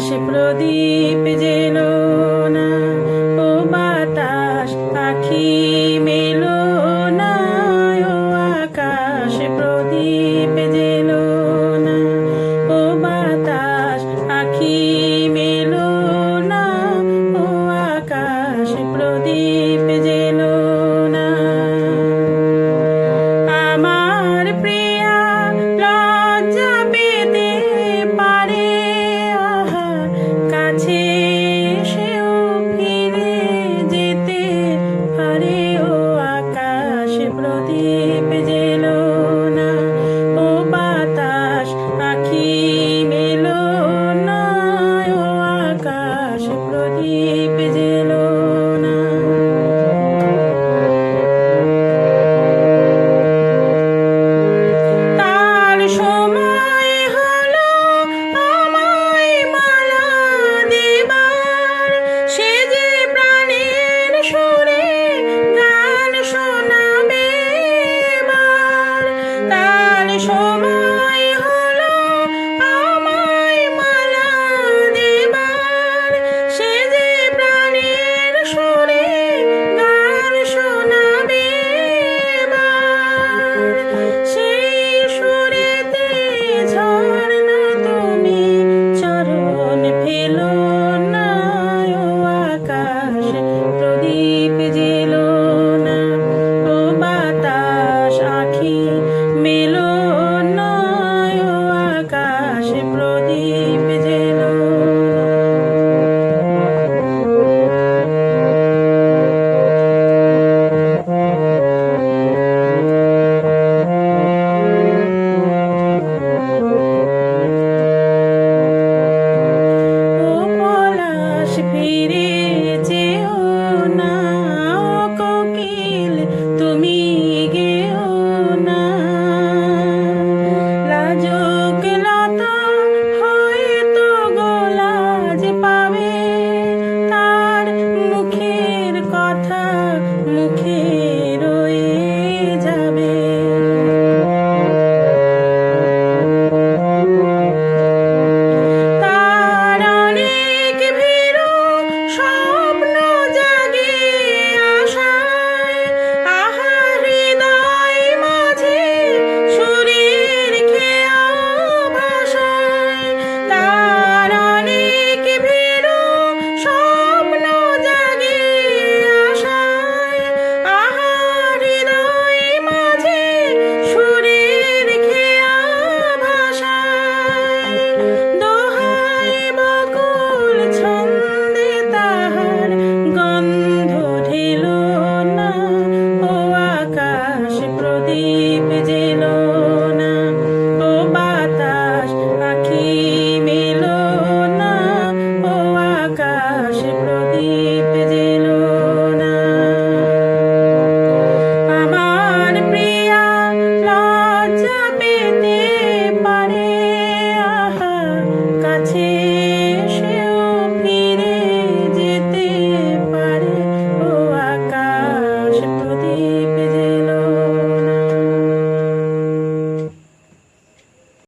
আকাশ প্রদীপ যেন না, ও বাতাস পাখি মেলো না, ও আকাশ প্রদীপ যেন না, ও বাতাস পাখি মেলো না, ও আকাশ প্রদীপ আকাশ প্রদীপ জেলো